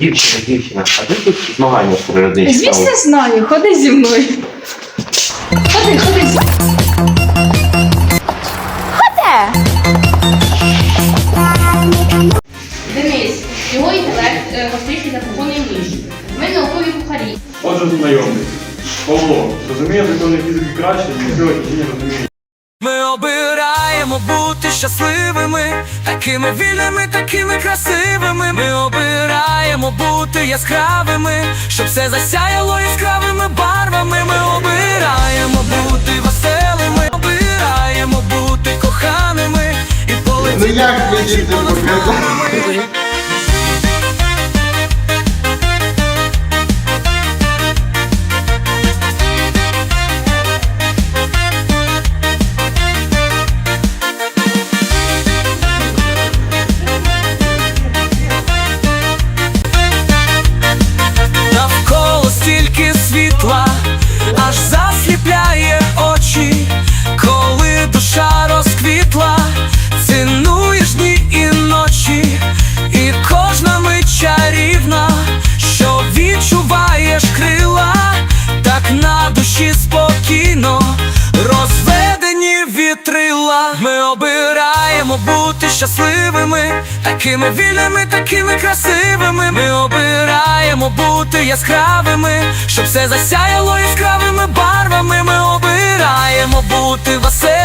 Дівчина, дівчина, а де тут змагання природничі? Звісно, знаю, ходи зі мною. Ходи, ходи зі Денис, його інтелект е, гостріший за кухонний ніж. Ми наукові кухарі. Отже, знайомий. Павло, розуміє закони фізики краще, ніж цього не розуміє. Ми обираємо бути щасливими, такими вільними, такими красивими. Ми обираємо бути яскравими, щоб все засяяло яскравими барвами. Ми обираємо бути веселими, обираємо бути коханими і полетіти. Ну як ви діти понад аж засліпляє очі, коли душа розквітла, цінуєш дні і ночі, і кожна мить чарівна, що відчуваєш крила, так на душі спокійно, розведені вітрила. Ми обираємо бути щасливими, такими вільними, такими красивими. Ми обираємо бути яскравими, щоб все засяяло яскравими маємо бути веселі.